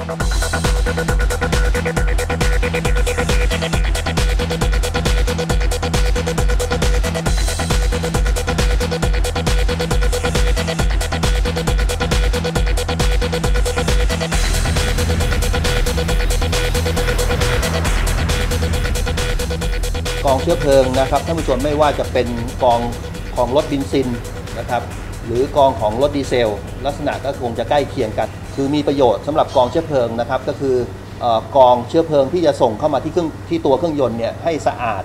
กองเชื้อเพลิงนะครับท่านผู้ชมไม่ว่าจะเป็นกองของรถบินซินนะครับ หรือกองของรถดีเซล ลักษณะก็คงจะใกล้เคียงกัน คือมีประโยชน์สำหรับกองเชื้อเพลิงนะครับก็คืออกองเชื้อเพลิงที่จะส่งเข้ามาที่เครื่องที่ตัวเครื่องยนต์เนี่ยให้สะอาด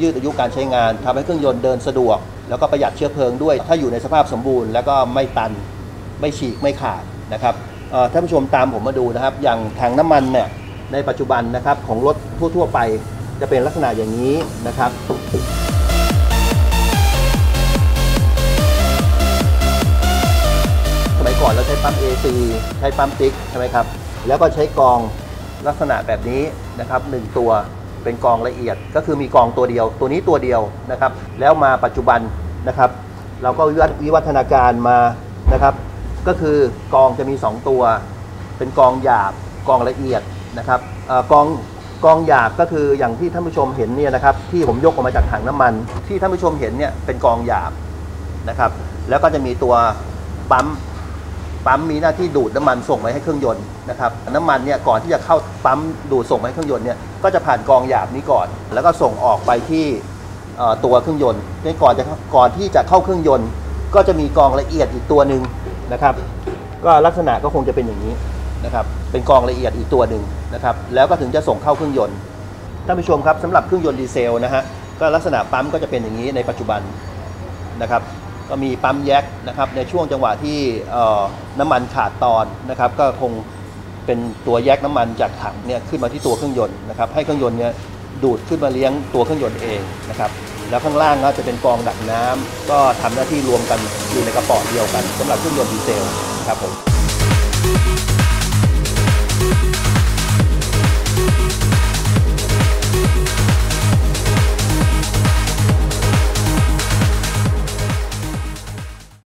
ยืดอายุการใช้งานทำให้เครื่องยนต์เดินสะดวก แล้วก็ประหยัดเชื้อเพลิงด้วย ถ้าอยู่ในสภาพสมบูรณ์ แล้วก็ไม่ตันไม่ฉีกไม่ขาดนะครับท่านผู้ชมตามผมมาดูนะครับ อย่างถังน้ำมันเนี่ยในปัจจุบันนะครับของรถทั่วๆไปจะเป็นลักษณะอย่างนี้นะครับ อนเราใช้ปั๊ม AC ใช้ปั๊มติ๊กใช่ไหมครับ แล้วก็ใช้กองลักษณะแบบนี้นะครับหนึ่งตัวเป็นกองละเอียด ก็คือมีกองตัวเดียว ตัวนี้ตัวเดียวนะครับ แล้วมาปัจจุบันนะครับ เราก็วิวัฒนาการมานะครับ ก็คือกองจะมี 2 ตัว เป็นกองหยาบกองละเอียดนะครับอกองกองหยาบก็คืออย่างที่ท่านผู้ชมเห็นเนี่ยนะครับ ที่ผมยกออกมาจากถังน้ำมัน ที่ท่านผู้ชมเห็นเนี่ยเป็นกองหยาบนะครับ แล้วก็จะมีตัวปั๊ม ปั๊มมีหน้าที่ดูดน้ำมันส่งไปให้เครื่องยนต์นะครับน้ำมันเนี่ยก่อนที่จะเข้าปั๊มดูดส่งไปให้เครื่องยนต์เนี่ยก็จะผ่านกรองหยาบนี้ก่อน แล้วก็ส่งออกไปที่ตัวเครื่องยนต์ในก่อนจะก่อนที่จะเข้าเครื่องยนต์ ก็จะมีกรองละเอียดอีกตัวหนึ่งนะครับก็ลักษณะก็คงจะเป็นอย่างนี้นะครับเป็นกรองละเอียดอีกตัวหนึ่งนะครับแล้วก็ถึงจะส่งเข้าเครื่องยนต์ท่านผู้ชมครับสำหรับเครื่องยนต์ดีเซลนะฮะก็ลักษณะปั๊มก็จะเป็นอย่างนี้ในปัจจุบันนะครับ ก็มีปั๊มแยกนะครับในช่วงจังหวะที่น้ำมันขาดตอนนะครับ ก็คงเป็นตัวแยกน้ำมันจากถังเนี่ยขึ้นมาที่ตัวเครื่องยนต์นะครับ ให้เครื่องยนต์เนี่ยดูดขึ้นมาเลี้ยงตัวเครื่องยนต์เองนะครับ แล้วข้างล่างก็จะเป็นกองดักน้ำก็ทำหน้าที่รวมกันอยู่ในกระป๋องเดียวกันสำหรับเครื่องยนต์ดีเซลนะครับผม